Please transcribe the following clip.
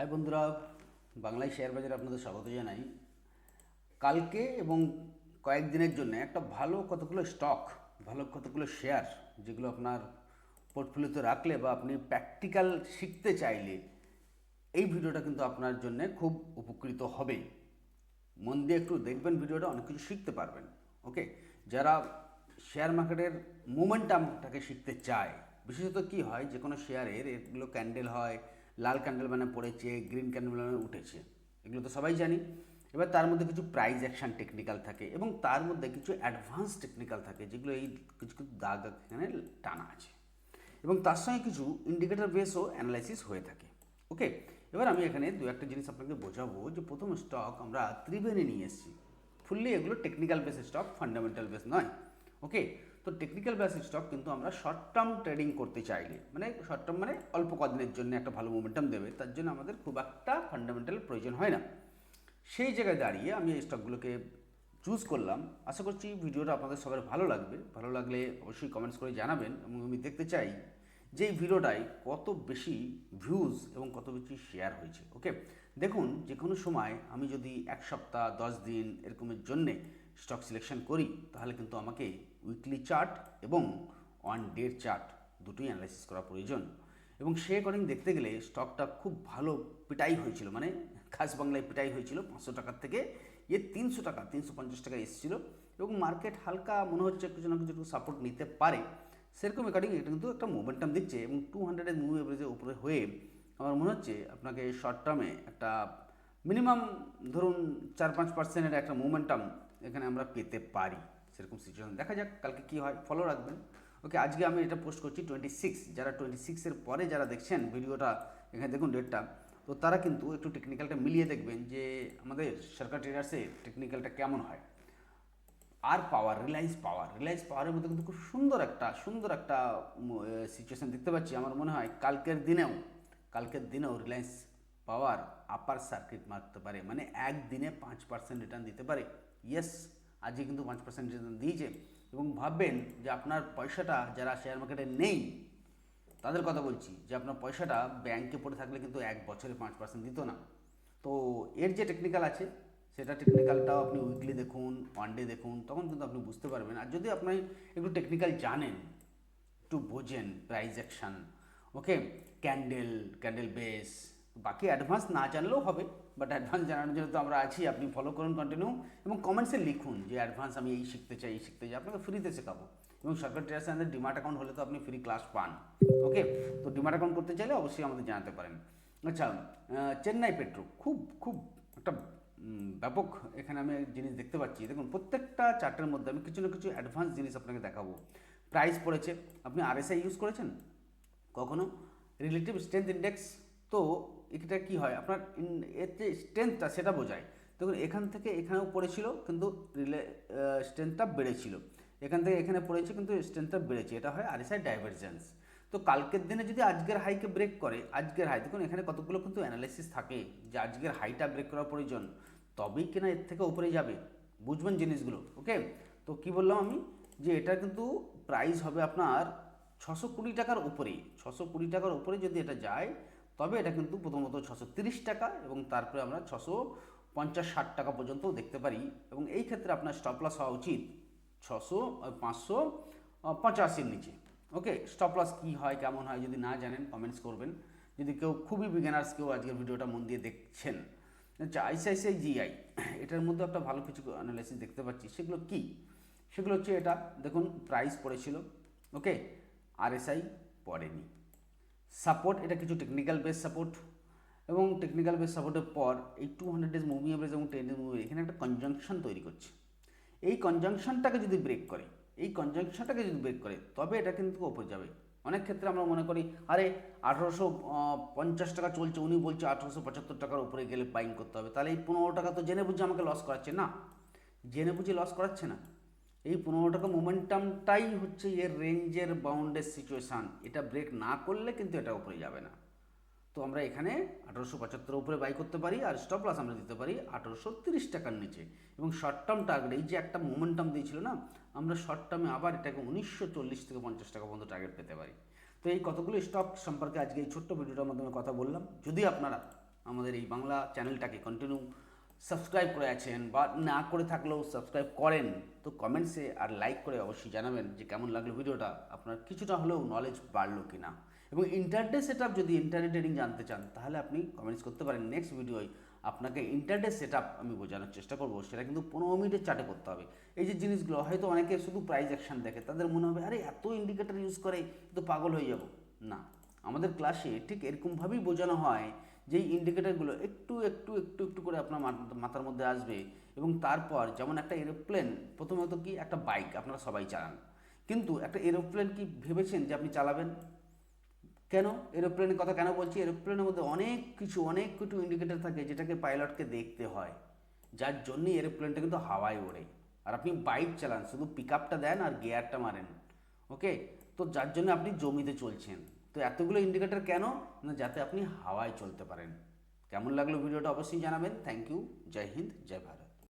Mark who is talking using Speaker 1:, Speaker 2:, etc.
Speaker 1: High বন্ধুরা, বাংলায় share বাজারে আপনাদের স্বাগত জানাই। কালকে এবং কয়েকদিনের জন্য একটা ভালো কতগুলো স্টক ভালো কতগুলো শেয়ার যেগুলো আপনার পোর্টফোলিওতে রাখলে বা আপনি প্র্যাকটিক্যাল শিখতে চাইলে, এই ভিডিওটা কিন্তু আপনার জন্য খুব উপকৃত হবে মন দিয়ে একটু দেখবেন ভিডিওটা, অনেক কিছু শিখতে পারবেন ওকে যারা শেয়ার মার্কেটের মোমেন্টামটাকে শিখতে চায়, বিশেষত কি হয়? যে কোনো শেয়ারের এগুলো ক্যান্ডেল হয় লাল ক্যান্ডেল মানে পড়েছে গ্রিন ক্যান্ডেল মানে উঠেছে, এগুলো তো সবাই জানি। এবার তার মধ্যে কিছু প্রাইজ অ্যাকশন টেকনিক্যাল থাকে এবং তার মধ্যে কিছু অ্যাডভান্স টেকনিক্যাল থাকে, যেগুলো এই কিছু কিছু দাগ এখানে টানা আছে। এবং তার সঙ্গে কিছু ইন্ডিকেটর বেসও অ্যানালাইসিস হয়ে থাকে। ওকে এবার আমি এখানে দু একটা জিনিস আপনাকে বোঝাবো যে প্রথম স্টক আমরা ত্রিবেণী নিয়ে এসেছি। ফুললি এগুলো technical base stock fundamental base নয়। ওকে তো টেকনিক্যাল বেস স্টক কিন্তু আমরা শর্ট টার্ম ট্রেডিং করতে চাইলে মানে শর্ট টার্ম মানে অল্প কদিনের জন্য একটা ভালো মোমেন্টাম দেবে, তার জন্য আমাদের খুব একটা ফান্ডামেন্টাল প্রয়োজন হয় না। সেই জায়গায় দাঁড়িয়ে আমি এই স্টকগুলোকে চুজ করলাম। আশা করছি ভিডিওটা আপনাদের সবার ভালো লাগবে। ভালো লাগলে অবশ্যই কমেন্টস করে জানাবেন এবং আমি দেখতে চাই যে এই ভিডিওটায় কত বেশি ভিউজ এবং কত বেশি শেয়ার হয়েছে ওকে দেখুন যে কোনো সময় আমি যদি এক সপ্তাহ, দশ দিন এরকমের জন্যে স্টক সিলেকশন করি, তাহলে কিন্তু আমাকে উইকলি চার্ট এবং ওয়ান ডের চার্ট দুটোই অ্যানালাইসিস করা প্রয়োজন। এবং সে অ্যাকর্ডিং দেখতে গেলে স্টকটা খুব ভালো পিটাই হয়েছিল মানে খাস বাংলায় পিটাই হয়েছিল, পাঁচশো টাকার থেকে এ তিনশো টাকা, তিনশো পঞ্চাশ টাকা এসেছিল। এবং মার্কেট হালকা মনে হচ্ছে কিছু না কিছু সাপোর্ট নিতে পারে। সেরকম অ্যাকর্ডিং এটা কিন্তু একটা মোমেন্টাম দিচ্ছে এবং টু হান্ড্রেডের মুভ এভারেজের উপরে হয়ে আমার মনে হচ্ছে আপনাকে শর্ট টার্মে একটা মিনিমাম ধরুন চার পাঁচ পার্সেন্টের একটা মোমেন্টাম এখানে আমরা পেতে পারি। সেরকম সিচুয়েশন দেখা যাক কালকে কী হয়। ফলো রাখবেন। ওকে আজকে আমি এটা পোস্ট করছি টোয়েন্টি সিক্স যারা টোয়েন্টি সিক্সের পরে যারা দেখছেন ভিডিওটা, এখানে দেখুন ডেটটা তো তারা কিন্তু একটু টেকনিক্যালটা মিলিয়ে দেখবেন যে আমাদের সরকার ট্রেডার্সে টেকনিক্যালটা কেমন হয়। আর পাওয়ার রিলায়েন্স পাওয়ার রিলায়েন্স পাওয়ারের মধ্যে কিন্তু খুব সুন্দর একটা সুন্দর একটা সিচুয়েশন দেখতে পাচ্ছি। আমার মনে হয় কালকের দিনেও কালকের দিনেও রিলায়েন্স পাওয়ার আপার সার্কিট মারতে পারে। মানে একদিনে পাঁচ পার্সেন্ট রিটার্ন দিতে পারে। ইয়েস আজকে কিন্তু পাঁচ পার্সেন্ট রিটার্ন দিয়েছে। এবং ভাববেন যে আপনার পয়সাটা যারা শেয়ার মার্কেটে নেই, তাদের কথা বলছি যে আপনার পয়সাটা ব্যাংকে পড়ে থাকলে কিন্তু এক বছরে পাঁচ পার্সেন্ট দিত না। তো এর যে টেকনিক্যাল আছে, সেটা টেকনিক্যালটাও আপনি উইকলি দেখুন ওয়ান ডে দেখুন, তখন কিন্তু আপনি বুঝতে পারবেন। আর যদি আপনি একটু টেকনিক্যাল জানেন, একটু বোঝেন price action okay candle candle base বাকি অ্যাডভান্স না জানলেও হবে বাট অ্যাডভান্স জানানোর জন্য তো আমরা আছি, আপনি ফলো করুন কন্টিনিউ এবং কমেন্টসে লিখুন যে অ্যাডভান্স আমি এই শিখতে চাই, এই শিখতে চাই, আপনাকে ফ্রিতে শেখাবো। এবং সরকার ট্রেডার্স আমাদের ডিমার্ট অ্যাকাউন্ট হলে তো আপনি ফ্রি ক্লাস পান ওকে তো ডিমার্ট অ্যাকাউন্ট করতে চাইলে অবশ্যই আমাদের জানাতে পারেন। আচ্ছা চেন্নাই পেট্রো খুব খুব একটা ব্যাপক এখানে আমি জিনিস দেখতে পাচ্ছি। দেখুন, প্রত্যেকটা চার্টের মধ্যে আমি কিছু না কিছু অ্যাডভান্স জিনিস আপনাকে দেখাবো। প্রাইস পড়েছে, আপনি আরএসআই ইউজ করেছেন? কখনো? রিলেটিভ স্ট্রেংথ ইন্ডেক্স তো এটা কি হয়? আপনার এর যে স্ট্রেংথটা সেটা বোঝায়। দেখুন, এখান থেকে এখানেও পড়েছিল, কিন্তু রিলে স্ট্রেংথটা বেড়েছিল। এখান থেকে এখানে পড়েছে, কিন্তু স্ট্রেংথটা বেড়েছে। এটা হয় আরএসআই ডাইভারজেন্স তো কালকের দিনে যদি আজকের হাইকে ব্রেক করে, আজকের হাই দেখুন, এখানে কতগুলো কিন্তু অ্যানালাইসিস থাকে যে আজকের হাইটা ব্রেক করার প্রয়োজন। তবেই কিনা এর থেকে উপরে যাবে। বুঝবেন জিনিসগুলো ওকে তো কি বললাম আমি? যে এটা কিন্তু প্রাইস হবে আপনার ছশো কুড়ি টাকার উপরে ছশো কুড়ি টাকার উপরে যদি এটা যায় তবে এটা কিন্তু প্রথমত ছশো টাকা এবং তারপরে আমরা ছশো পঞ্চাশ ষাট টাকা পর্যন্ত দেখতে পারি এবং এই ক্ষেত্রে আপনার স্টপ লস হওয়া উচিত ছশো পাঁচশো পঁচাশির নিচে। ওকে স্টপ লস কী হয়, কেমন হয় যদি না জানেন কমেন্টস করবেন। যদি কেউ খুবই বিগিনার্স কেউ আজকের ভিডিওটা মন দিয়ে দেখছেন আচ্ছা আইসিআইসিআই জিআই এটার মধ্যে একটা ভালো কিছু অ্যানালাইসিস দেখতে পাচ্ছি। সেগুলো কি? সেগুলো হচ্ছে এটা, দেখুন প্রাইস পড়েছিল ওকে আরএসআই পড়েনি। সাপোর্ট এটা কিছু টেকনিক্যাল বেস সাপোর্ট এবং টেকনিক্যাল বেস সাপোর্টের পর এই two hundred days moving average এবং টেন ডেজ মুভি এখানে একটা কনজাংশন তৈরি করছে। এই কনজাংশনটাকে যদি ব্রেক করে, এই কনজাংশনটাকে যদি ব্রেক করে, তবে এটা কিন্তু ওপরে যাবে। অনেক ক্ষেত্রে আমরা মনে করি, আরে আঠারোশো পঞ্চাশ টাকা চলছে, উনি বলছে আঠারোশো পঁচাত্তর টাকার উপরে গেলে বাইং করতে হবে। তাহলে এই পনেরো টাকা তো জেনে বুঝে আমাকে লস করাচ্ছে। না, জেনে বুঝে লস করাচ্ছে না। এই পনেরো টাকা মোমেন্টামটাই হচ্ছে এর রেঞ্জের বাউন্ডের সিচুয়েশান এটা ব্রেক না করলে কিন্তু এটা উপরে যাবে না। তো আমরা এখানে আঠারোশো পঁচাত্তর উপরে বাই করতে পারি আর স্টপ লস আমরা দিতে পারি আঠারোশো তিরিশ টাকার নিচে। এবং শর্ট টার্ম টার্গেট এই যে একটা মোমেন্টাম দিয়েছিল না, আমরা শর্ট টার্মে আবার এটাকে উনিশশো চল্লিশ থেকে পঞ্চাশ টাকা পর্যন্ত টার্গেট পেতে পারি। তো এই কতগুলো স্টক সম্পর্কে আজকে এই ছোট্ট ভিডিওটার মাধ্যমে কথা বললাম। যদি আপনারা আমাদের এই বাংলা চ্যানেলটাকে কন্টিনিউ সাবস্ক্রাইব করে আছেন বা না করে থাকলেও সাবস্ক্রাইব করেন, তো কমেন্টসে আর লাইক করে অবশ্যই জানাবেন যে কেমন লাগল ভিডিওটা, আপনার কিছুটা হলেও নলেজ বাড়লো কি না এবং ইন্টারডে সেট যদি ইন্টারনেট ট্রেডিং জানতে চান, তাহলে আপনি কমেন্টস করতে পারেন। নেক্সট ভিডিওয় আপনাকে ইন্টারডে সেট আমি বোঝানোর চেষ্টা করব, সেটা কিন্তু পনেরো মিনিটের চার্টে করতে হবে। এই যে জিনিসগুলো, হয়তো অনেকে শুধু প্রাইজ অ্যাকশন দেখে, তাদের মনে হবে, আরে, এত ইন্ডিকেটার ইউজ করে তো পাগল হয়ে যাব। না, আমাদের ক্লাসে ঠিক এরকমভাবেই বোঝানো হয় যে এই ইন্ডিকেটারগুলো একটু একটু একটু একটু করে আপনার মাথার মধ্যে আসবে এবং তারপর যেমন একটা এরোপ্লেন প্রথমত কি একটা বাইক আপনারা সবাই চালান। কিন্তু একটা এরোপ্লেন কি ভেবেছেন যে আপনি চালাবেন? কেন? এরোপ্লেনের কথা কেন বলছি? এরোপ্লেনের মধ্যে অনেক কিছু অনেক কিছু ইন্ডিকেটার থাকে যেটাকে পাইলটকে দেখতে হয়। যার জন্যই এরোপ্লেনটা কিন্তু হাওয়ায় ওড়ে। আর আপনি বাইক চালান, শুধু পিক আপটা দেন আর গিয়ারটা মারেন। ওকে তো যার জন্য আপনি জমিতে চলছেন। তো এতগুলো ইন্ডিকেটার কেন? না, যাতে আপনি হাওয়ায় চলতে পারেন। কেমন লাগল ভিডিওটা অবশ্যই জানাবেন। থ্যাংক ইউ জয় হিন্দ, জয় ভারত।